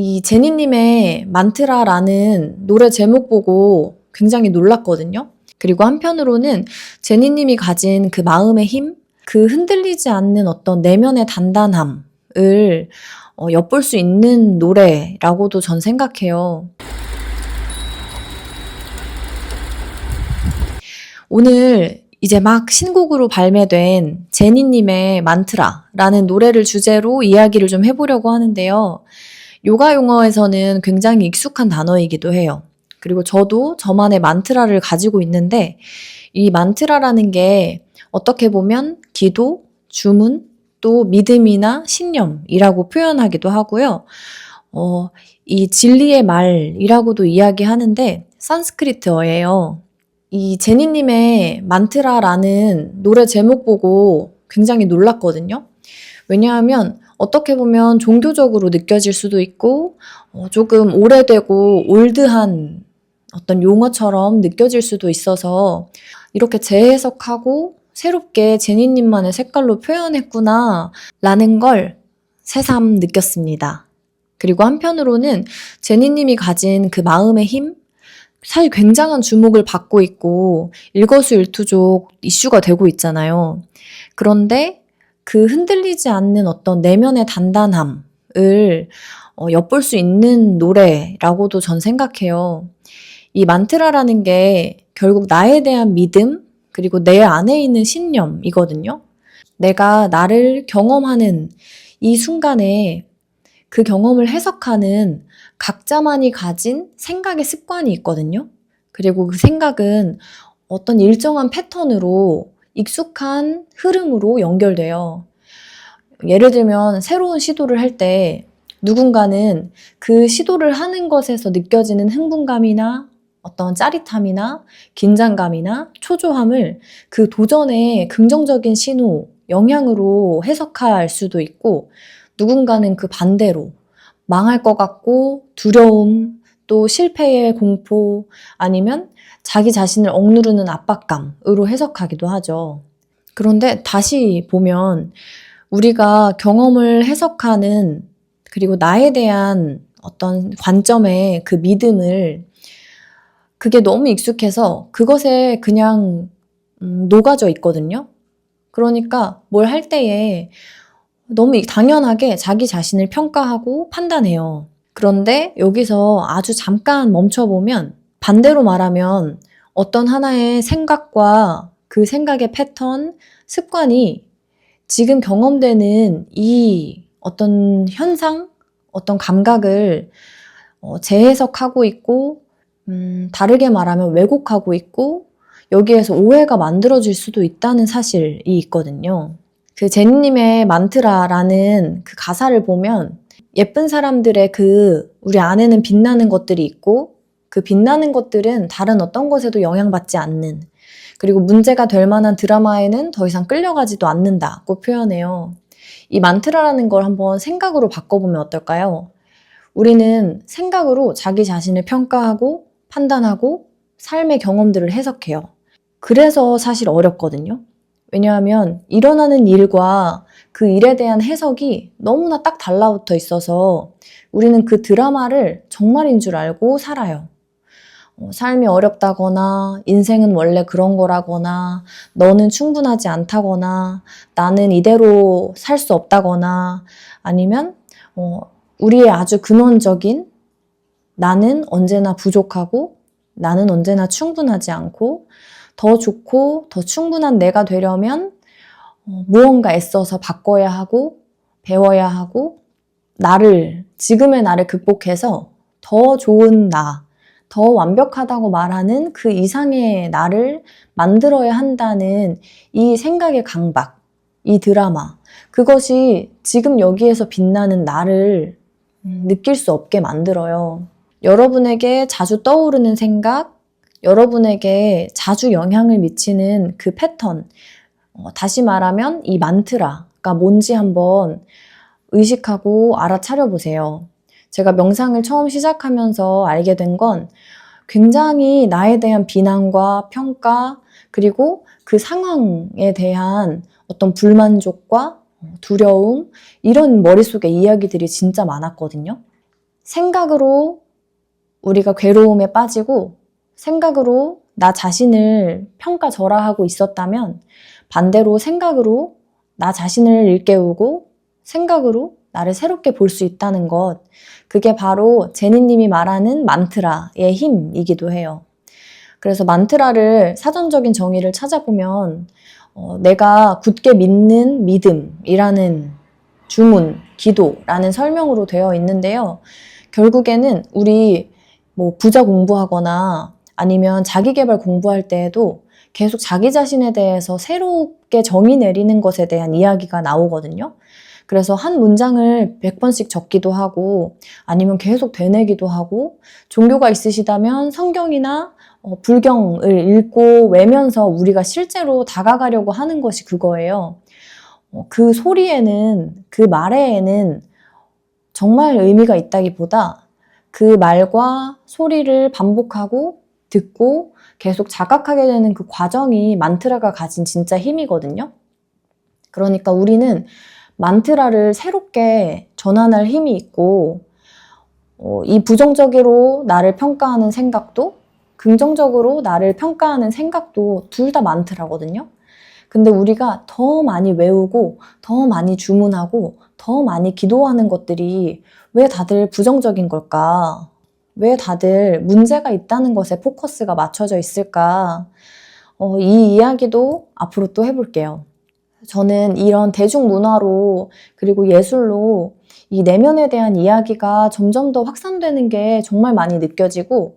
이 제니님의 만트라라는 노래 제목 보고 굉장히 놀랐거든요. 그리고 한편으로는 제니님이 가진 그 마음의 힘, 그 흔들리지 않는 어떤 내면의 단단함을 어, 엿볼 수 있는 노래라고도 전 생각해요. 오늘 이제 막 신곡으로 발매된 제니님의 만트라라는 노래를 주제로 이야기를 좀 해보려고 하는데요. 요가 용어에서는 굉장히 익숙한 단어이기도 해요. 그리고 저도 저만의 만트라를 가지고 있는데 이 만트라라는 게 어떻게 보면 기도, 주문, 또 믿음이나 신념이라고 표현하기도 하고요. 어, 이 진리의 말이라고도 이야기하는데 산스크리트어예요. 이 제니님의 만트라라는 노래 제목 보고 굉장히 놀랐거든요. 왜냐하면 어떻게 보면 종교적으로 느껴질 수도 있고 어, 조금 오래되고 올드한 어떤 용어처럼 느껴질 수도 있어서 이렇게 재해석하고 새롭게 제니님만의 색깔로 표현했구나 라는 걸 새삼 느꼈습니다. 그리고 한편으로는 제니님이 가진 그 마음의 힘, 사실 굉장한 주목을 받고 있고 일거수일투족 이슈가 되고 있잖아요. 그런데 그 흔들리지 않는 어떤 내면의 단단함을 어, 엿볼 수 있는 노래라고도 전 생각해요. 이 만트라라는 게 결국 나에 대한 믿음, 그리고 내 안에 있는 신념이거든요. 내가 나를 경험하는 이 순간에 그 경험을 해석하는 각자만이 가진 생각의 습관이 있거든요. 그리고 그 생각은 어떤 일정한 패턴으로 익숙한 흐름으로 연결돼요. 예를 들면 새로운 시도를 할 때 누군가는 그 시도를 하는 것에서 느껴지는 흥분감이나 어떤 짜릿함이나 긴장감이나 초조함을 그 도전의 긍정적인 신호, 영향으로 해석할 수도 있고 누군가는 그 반대로 망할 것 같고 두려움, 또 실패의 공포, 아니면 자기 자신을 억누르는 압박감으로 해석하기도 하죠. 그런데 다시 보면 우리가 경험을 해석하는 그리고 나에 대한 어떤 관점의 그 믿음을 그게 너무 익숙해서 그것에 그냥 음, 녹아져 있거든요. 그러니까 뭘 할 때에 너무 당연하게 자기 자신을 평가하고 판단해요. 그런데 여기서 아주 잠깐 멈춰보면 반대로 말하면 어떤 하나의 생각과 그 생각의 패턴, 습관이 지금 경험되는 이 어떤 현상, 어떤 감각을 어, 재해석하고 있고, 음, 다르게 말하면 왜곡하고 있고, 여기에서 오해가 만들어질 수도 있다는 사실이 있거든요. 그 제니님의 만트라라는 그 가사를 보면 예쁜 사람들의 그 우리 안에는 빛나는 것들이 있고 그 빛나는 것들은 다른 어떤 것에도 영향받지 않는 그리고 문제가 될 만한 드라마에는 더 이상 끌려가지도 않는다고 표현해요. 이 만트라라는 걸 한번 생각으로 바꿔보면 어떨까요? 우리는 생각으로 자기 자신을 평가하고 판단하고 삶의 경험들을 해석해요. 그래서 사실 어렵거든요. 왜냐하면 일어나는 일과 그 일에 대한 해석이 너무나 딱 달라붙어 있어서 우리는 그 드라마를 정말인 줄 알고 살아요. 어, 삶이 어렵다거나 인생은 원래 그런 거라거나 너는 충분하지 않다거나 나는 이대로 살 수 없다거나 아니면 어, 우리의 아주 근원적인 나는 언제나 부족하고 나는 언제나 충분하지 않고 더 좋고 더 충분한 내가 되려면 어, 무언가 애써서 바꿔야 하고 배워야 하고 나를 지금의 나를 극복해서 더 좋은 나, 더 완벽하다고 말하는 그 이상의 나를 만들어야 한다는 이 생각의 강박, 이 드라마, 그것이 지금 여기에서 빛나는 나를 음, 느낄 수 없게 만들어요. 여러분에게 자주 떠오르는 생각, 여러분에게 자주 영향을 미치는 그 패턴, 어, 다시 말하면 이 만트라가 뭔지 한번 의식하고 알아차려 보세요. 제가 명상을 처음 시작하면서 알게 된 건 굉장히 나에 대한 비난과 평가, 그리고 그 상황에 대한 어떤 불만족과 두려움, 이런 머릿속에 이야기들이 진짜 많았거든요. 생각으로 우리가 괴로움에 빠지고 생각으로 나 자신을 평가절하하고 있었다면 반대로 생각으로 나 자신을 일깨우고 생각으로 나를 새롭게 볼 수 있다는 것. 그게 바로 제니님이 말하는 만트라의 힘이기도 해요. 그래서 만트라를 사전적인 정의를 찾아보면 어, 내가 굳게 믿는 믿음이라는 주문, 기도라는 설명으로 되어 있는데요. 결국에는 우리 뭐 부자 공부하거나 아니면 자기 개발 공부할 때에도 계속 자기 자신에 대해서 새롭게 정의 내리는 것에 대한 이야기가 나오거든요. 그래서 한 문장을 100번씩 적기도 하고 아니면 계속 되뇌기도 하고 종교가 있으시다면 성경이나 어, 불경을 읽고 외면서 우리가 실제로 다가가려고 하는 것이 그거예요. 어, 그 소리에는, 그 말에는 정말 의미가 있다기보다 그 말과 소리를 반복하고 듣고 계속 자각하게 되는 그 과정이 만트라가 가진 진짜 힘이거든요. 그러니까 우리는 만트라를 새롭게 전환할 힘이 있고, 어, 이 부정적으로 나를 평가하는 생각도, 긍정적으로 나를 평가하는 생각도 둘 다 만트라거든요. 근데 우리가 더 많이 외우고, 더 많이 주문하고, 더 많이 기도하는 것들이 왜 다들 부정적인 걸까? 왜 다들 문제가 있다는 것에 포커스가 맞춰져 있을까? 어, 이 이야기도 앞으로 또 해볼게요. 저는 이런 대중문화로 그리고 예술로 이 내면에 대한 이야기가 점점 더 확산되는 게 정말 많이 느껴지고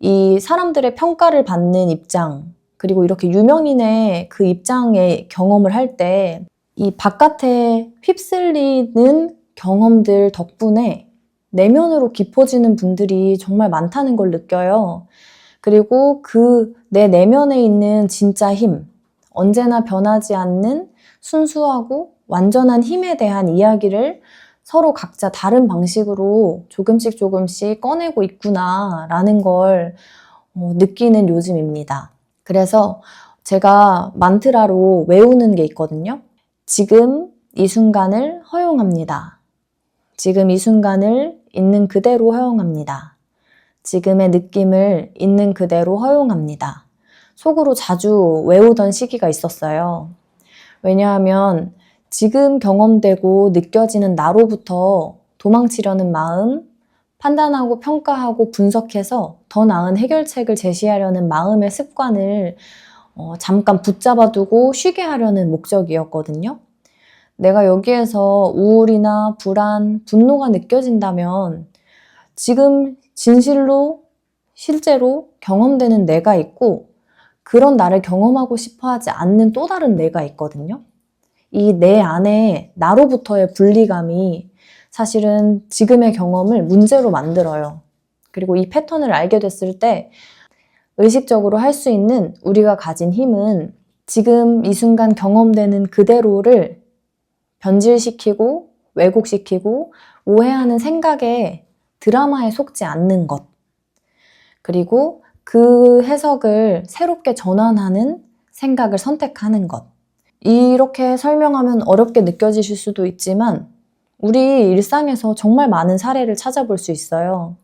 이 사람들의 평가를 받는 입장 그리고 이렇게 유명인의 그 입장의 경험을 할 때 이 바깥에 휩쓸리는 경험들 덕분에 내면으로 깊어지는 분들이 정말 많다는 걸 느껴요. 그리고 그 내 내면에 있는 진짜 힘, 언제나 변하지 않는 순수하고 완전한 힘에 대한 이야기를 서로 각자 다른 방식으로 조금씩 조금씩 꺼내고 있구나라는 걸 어, 느끼는 요즘입니다. 그래서 제가 만트라로 외우는 게 있거든요. 지금 이 순간을 허용합니다. 지금 이 순간을 있는 그대로 허용합니다. 지금의 느낌을 있는 그대로 허용합니다. 속으로 자주 외우던 시기가 있었어요. 왜냐하면 지금 경험되고 느껴지는 나로부터 도망치려는 마음, 판단하고 평가하고 분석해서 더 나은 해결책을 제시하려는 마음의 습관을 어, 잠깐 붙잡아두고 쉬게 하려는 목적이었거든요. 내가 여기에서 우울이나 불안, 분노가 느껴진다면 지금 진실로 실제로 경험되는 내가 있고 그런 나를 경험하고 싶어 하지 않는 또 다른 내가 있거든요. 이 내 안에 나로부터의 분리감이 사실은 지금의 경험을 문제로 만들어요. 그리고 이 패턴을 알게 됐을 때 의식적으로 할 수 있는 우리가 가진 힘은 지금 이 순간 경험되는 그대로를 변질시키고 왜곡시키고 오해하는 생각에 드라마에 속지 않는 것. 그리고 그 해석을 새롭게 전환하는 생각을 선택하는 것. 이렇게 설명하면 어렵게 느껴지실 수도 있지만 우리 일상에서 정말 많은 사례를 찾아볼 수 있어요.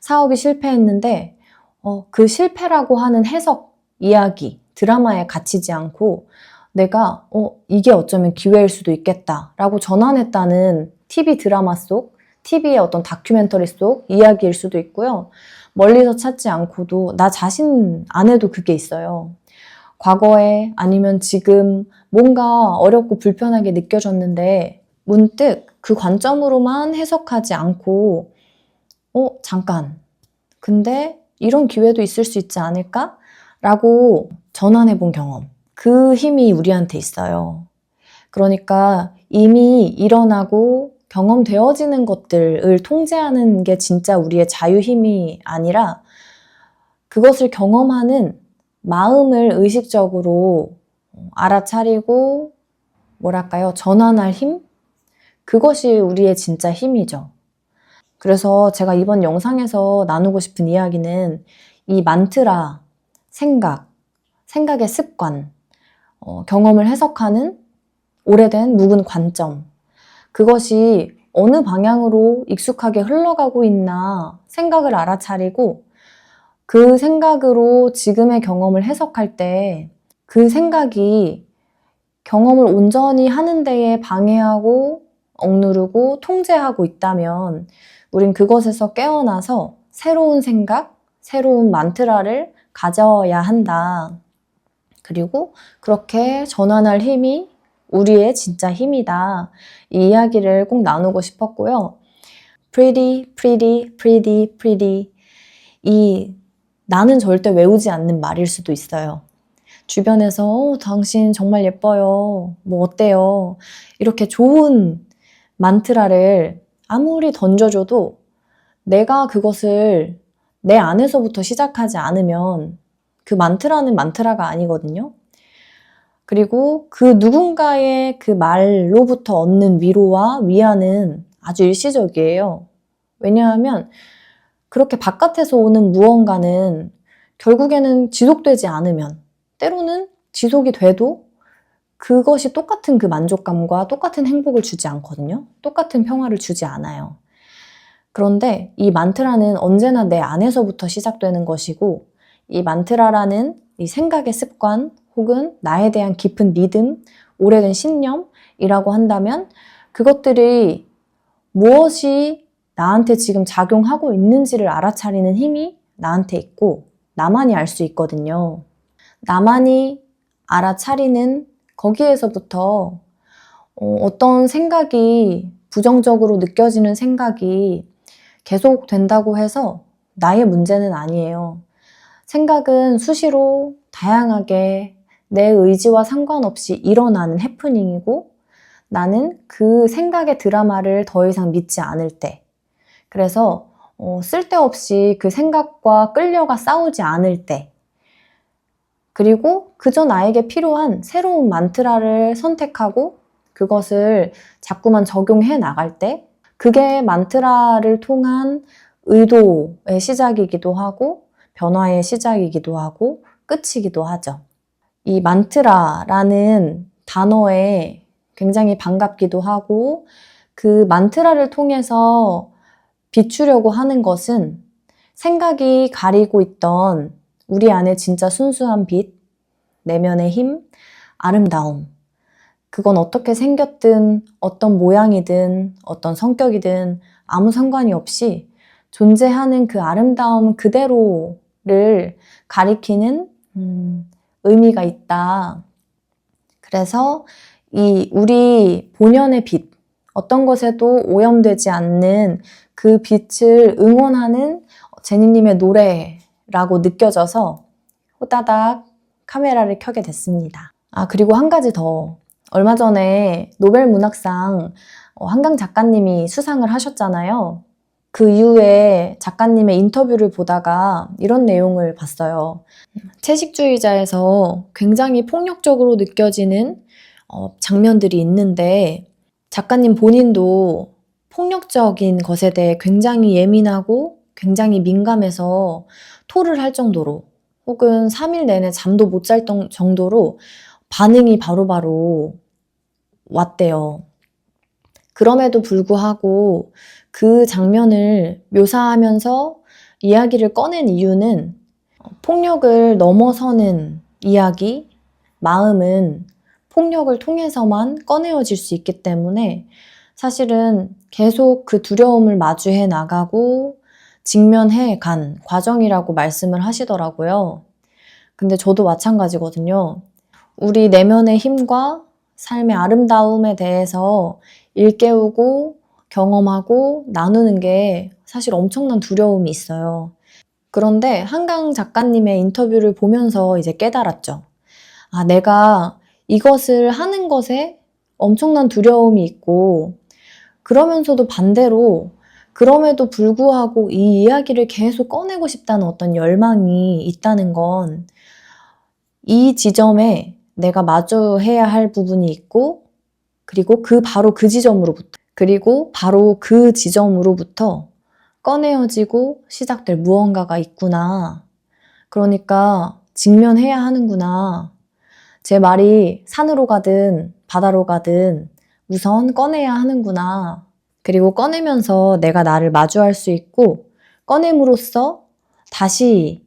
사업이 실패했는데 어, 그 실패라고 하는 해석, 이야기, 드라마에 갇히지 않고 내가 어, 이게 어쩌면 기회일 수도 있겠다라고 전환했다는 TV 드라마 속, TV의 어떤 다큐멘터리 속 이야기일 수도 있고요. 멀리서 찾지 않고도 나 자신 안에도 그게 있어요. 과거에 아니면 지금 뭔가 어렵고 불편하게 느껴졌는데 문득 그 관점으로만 해석하지 않고 어, 잠깐. 근데 이런 기회도 있을 수 있지 않을까? 라고 전환해 본 경험. 그 힘이 우리한테 있어요. 그러니까 이미 일어나고 경험되어지는 것들을 통제하는 게 진짜 우리의 자유 힘이 아니라 그것을 경험하는 마음을 의식적으로 알아차리고 뭐랄까요? 전환할 힘? 그것이 우리의 진짜 힘이죠. 그래서 제가 이번 영상에서 나누고 싶은 이야기는 이 만트라, 생각, 생각의 습관, 어, 경험을 해석하는 오래된 묵은 관점, 그것이 어느 방향으로 익숙하게 흘러가고 있나 생각을 알아차리고 그 생각으로 지금의 경험을 해석할 때 그 생각이 경험을 온전히 하는 데에 방해하고 억누르고 통제하고 있다면 우린 그것에서 깨어나서 새로운 생각, 새로운 만트라를 가져야 한다. 그리고 그렇게 전환할 힘이 우리의 진짜 힘이다. 이 이야기를 꼭 나누고 싶었고요. pretty, pretty, pretty, pretty. 이 나는 절대 외우지 않는 말일 수도 있어요. 주변에서 어, 당신 정말 예뻐요. 뭐 어때요? 이렇게 좋은 만트라를 아무리 던져줘도 내가 그것을 내 안에서부터 시작하지 않으면 그 만트라는 만트라가 아니거든요. 그리고 그 누군가의 그 말로부터 얻는 위로와 위안은 아주 일시적이에요. 왜냐하면 그렇게 바깥에서 오는 무언가는 결국에는 지속되지 않으면 때로는 지속이 돼도 그것이 똑같은 그 만족감과 똑같은 행복을 주지 않거든요. 똑같은 평화를 주지 않아요. 그런데 이 만트라는 언제나 내 안에서부터 시작되는 것이고 이 만트라라는 이 생각의 습관 혹은 나에 대한 깊은 믿음, 오래된 신념이라고 한다면 그것들이 무엇이 나한테 지금 작용하고 있는지를 알아차리는 힘이 나한테 있고 나만이 알 수 있거든요. 나만이 알아차리는 거기에서부터 어, 어떤 생각이 부정적으로 느껴지는 생각이 계속 된다고 해서 나의 문제는 아니에요. 생각은 수시로 다양하게 내 의지와 상관없이 일어나는 해프닝이고 나는 그 생각의 드라마를 더 이상 믿지 않을 때. 그래서 어, 쓸데없이 그 생각과 끌려가 싸우지 않을 때. 그리고 그저 나에게 필요한 새로운 만트라를 선택하고 그것을 자꾸만 적용해 나갈 때 그게 만트라를 통한 의도의 시작이기도 하고 변화의 시작이기도 하고 끝이기도 하죠. 이 만트라라는 단어에 굉장히 반갑기도 하고 그 만트라를 통해서 비추려고 하는 것은 생각이 가리고 있던 우리 안에 진짜 순수한 빛, 내면의 힘, 아름다움. 그건 어떻게 생겼든, 어떤 모양이든, 어떤 성격이든 아무 상관이 없이 존재하는 그 아름다움 그대로 를 가리키는 음, 의미가 있다. 그래서 이 우리 본연의 빛, 어떤 것에도 오염되지 않는 그 빛을 응원하는 제니님의 노래라고 느껴져서 호다닥 카메라를 켜게 됐습니다. 아, 그리고 한 가지 더. 얼마 전에 노벨 문학상 어, 한강 작가님이 수상을 하셨잖아요. 그 이후에 작가님의 인터뷰를 보다가 이런 내용을 봤어요. 채식주의자에서 굉장히 폭력적으로 느껴지는 어, 장면들이 있는데 작가님 본인도 폭력적인 것에 대해 굉장히 예민하고 굉장히 민감해서 토를 할 정도로 혹은 3일 내내 잠도 못 잘 정도로 반응이 바로바로 왔대요. 그럼에도 불구하고 그 장면을 묘사하면서 이야기를 꺼낸 이유는 폭력을 넘어서는 이야기, 마음은 폭력을 통해서만 꺼내어질 수 있기 때문에 사실은 계속 그 두려움을 마주해 나가고 직면해 간 과정이라고 말씀을 하시더라고요. 근데 저도 마찬가지거든요. 우리 내면의 힘과 삶의 아름다움에 대해서 일깨우고 경험하고 나누는 게 사실 엄청난 두려움이 있어요. 그런데 한강 작가님의 인터뷰를 보면서 이제 깨달았죠. 아, 내가 이것을 하는 것에 엄청난 두려움이 있고, 그러면서도 반대로, 그럼에도 불구하고 이 이야기를 계속 꺼내고 싶다는 어떤 열망이 있다는 건, 이 지점에 내가 마주해야 할 부분이 있고, 그리고 그 바로 그 지점으로부터, 그리고 바로 그 지점으로부터 꺼내어지고 시작될 무언가가 있구나. 그러니까 직면해야 하는구나. 제 말이 산으로 가든 바다로 가든 우선 꺼내야 하는구나. 그리고 꺼내면서 내가 나를 마주할 수 있고, 꺼냄으로써 다시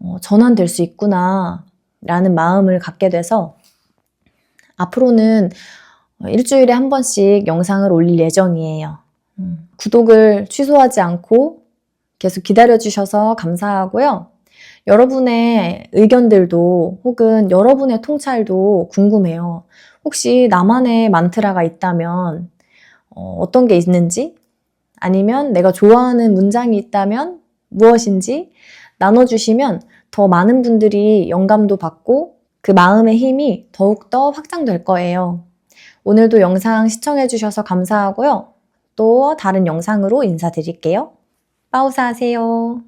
어, 전환될 수 있구나, 라는 마음을 갖게 돼서, 앞으로는 어, 일주일에 한 번씩 영상을 올릴 예정이에요. 음, 구독을 취소하지 않고 계속 기다려주셔서 감사하고요. 여러분의 의견들도 혹은 여러분의 통찰도 궁금해요. 혹시 나만의 만트라가 있다면 어, 어떤 게 있는지 아니면 내가 좋아하는 문장이 있다면 무엇인지 나눠주시면 더 많은 분들이 영감도 받고 그 마음의 힘이 더욱더 확장될 거예요. 오늘도 영상 시청해주셔서 감사하고요. 또 다른 영상으로 인사드릴게요. 빠우사 하세요.